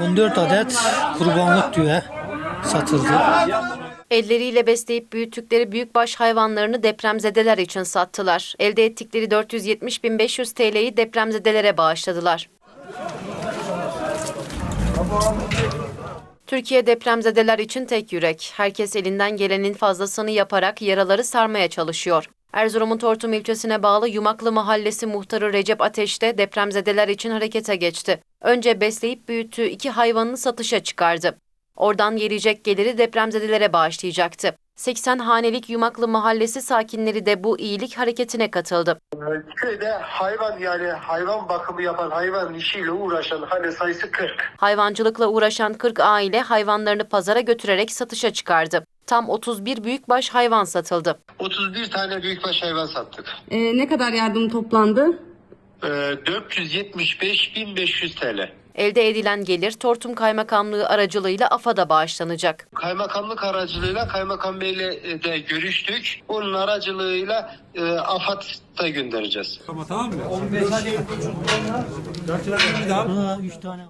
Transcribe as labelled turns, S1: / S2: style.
S1: 14 adet kurbanlık düve satıldı.
S2: Elleriyle besleyip büyüttükleri büyükbaş hayvanlarını depremzedeler için sattılar. Elde ettikleri 470.500 TL'yi depremzedelere bağışladılar. Türkiye depremzedeler için tek yürek. Herkes elinden gelenin fazlasını yaparak yaraları sarmaya çalışıyor. Erzurum'un Tortum ilçesine bağlı Yumaklı Mahallesi muhtarı Recep Ateş de depremzedeler için harekete geçti. Önce besleyip büyüttüğü iki hayvanını satışa çıkardı. Oradan gelecek geliri depremzedelere bağışlayacaktı. 80 hanelik Yumaklı Mahallesi sakinleri de bu iyilik hareketine katıldı.
S3: Köyde hayvan yani hayvan bakımı yapan, hayvan işiyle uğraşan hane sayısı 40.
S2: Hayvancılıkla uğraşan 40 aile hayvanlarını pazara götürerek satışa çıkardı. Tam 31 büyükbaş hayvan satıldı.
S3: 31 tane büyükbaş hayvan sattık.
S4: Ee, ne kadar yardım toplandı?
S3: Ee, 475.500 TL.
S2: Elde edilen gelir Tortum Kaymakamlığı aracılığıyla AFAD'a bağışlanacak.
S3: Kaymakamlık aracılığıyla Kaymakam Bey'le e, de görüştük. Onun aracılığıyla e, AFAD'a göndereceğiz.
S1: Ha, üç tane.